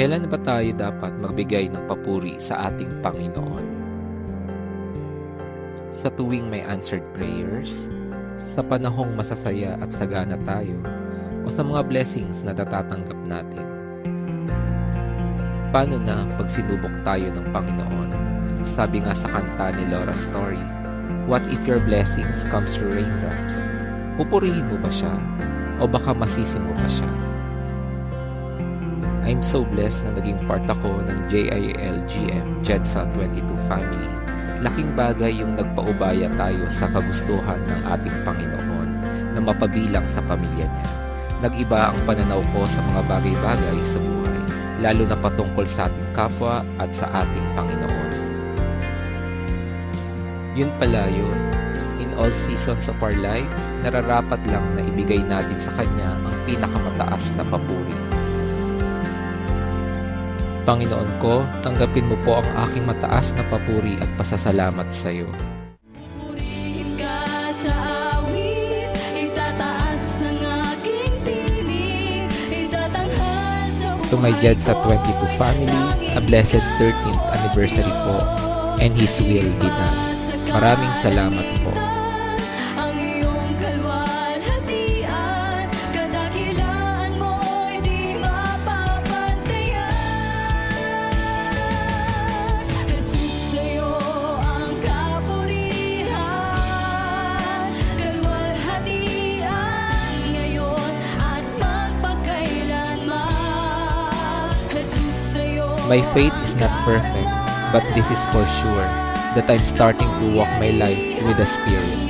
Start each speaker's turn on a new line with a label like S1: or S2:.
S1: Kailan ba tayo dapat magbigay ng papuri sa ating Panginoon? Sa tuwing may answered prayers, sa panahong masasaya at sagana tayo, o sa mga blessings na natatanggap natin. Paano na pag sinubok tayo ng Panginoon? Sabi nga sa kanta ni Laura Story, What if your blessings comes through raindrops? Pupurihin mo ba siya? O baka masisi mo pa siya? I'm so blessed na naging part ako ng JILGM JEDSA 22 family. Laking bagay yung nagpaubaya tayo sa kagustuhan ng ating Panginoon na mapabilang sa pamilya niya. Nag-iba ang pananaw ko sa mga bagay-bagay sa buhay, lalo na patungkol sa ating kapwa at sa ating Panginoon. Yun pala yun. In all seasons of our life, nararapat lang na ibigay natin sa Kanya ang pinakamataas na papuri. Panginoon ko, tanggapin mo po ang aking mataas na papuri at pasasalamat sa iyo. To my JEDSA 22 family, a blessed 13th anniversary po and His will be done. Maraming salamat po. My faith is not perfect, but this is for sure that I'm starting to walk my life with the Spirit.